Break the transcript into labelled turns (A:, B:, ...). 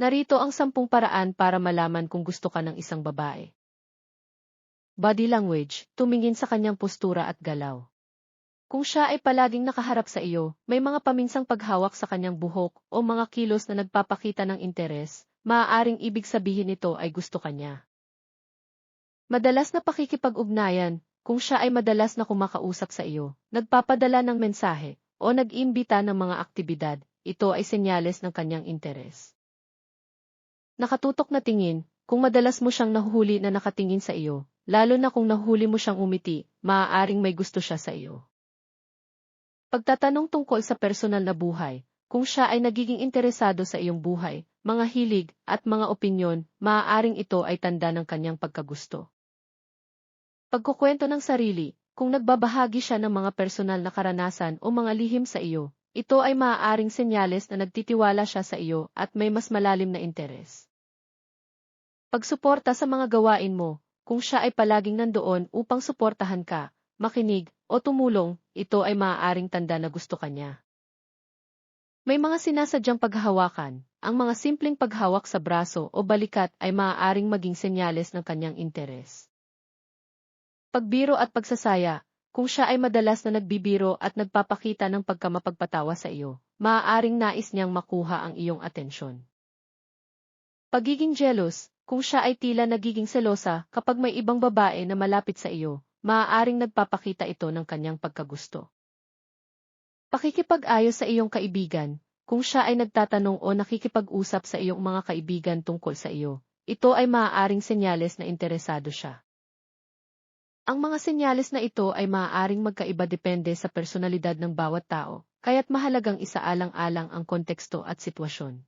A: Narito ang sampung paraan para malaman kung gusto ka ng isang babae. Body language, tumingin sa kanyang postura at galaw. Kung siya ay palaging nakaharap sa iyo, may mga paminsang paghawak sa kanyang buhok o mga kilos na nagpapakita ng interes, maaaring ibig sabihin nito ay gusto kanya. Madalas na pakikipag-ugnayan, kung siya ay madalas na kumakausap sa iyo, nagpapadala ng mensahe, o nag-imbita ng mga aktibidad, ito ay senyales ng kanyang interes. Nakatutok na tingin, kung madalas mo siyang nahuhuli na nakatingin sa iyo, lalo na kung nahuhuli mo siyang umiti, maaaring may gusto siya sa iyo. Pagtatanong tungkol sa personal na buhay, kung siya ay nagiging interesado sa iyong buhay, mga hilig, at mga opinyon, maaaring ito ay tanda ng kanyang pagkagusto. Pagkukwento ng sarili, kung nagbabahagi siya ng mga personal na karanasan o mga lihim sa iyo, ito ay maaaring senyales na nagtitiwala siya sa iyo at may mas malalim na interes. Pagsuporta sa mga gawain mo, kung siya ay palaging nandoon upang suportahan ka, makinig, o tumulong, ito ay maaaring tanda na gusto kanya. May mga sinasadyang paghahawakan, ang mga simpleng paghawak sa braso o balikat ay maaaring maging senyales ng kanyang interes. Pagbiro at pagsasaya, kung siya ay madalas na nagbibiro at nagpapakita ng pagkamapagpatawa sa iyo, maaaring nais niyang makuha ang iyong atensyon. Pagiging jealous, kung siya ay tila nagiging selosa kapag may ibang babae na malapit sa iyo, maaaring nagpapakita ito ng kanyang pagkagusto. Pakikipag-ayos sa iyong kaibigan, kung siya ay nagtatanong o nakikipag-usap sa iyong mga kaibigan tungkol sa iyo, ito ay maaaring senyales na interesado siya. Ang mga senyales na ito ay maaaring magkaiba depende sa personalidad ng bawat tao, kaya't mahalagang isaalang-alang ang konteksto at sitwasyon.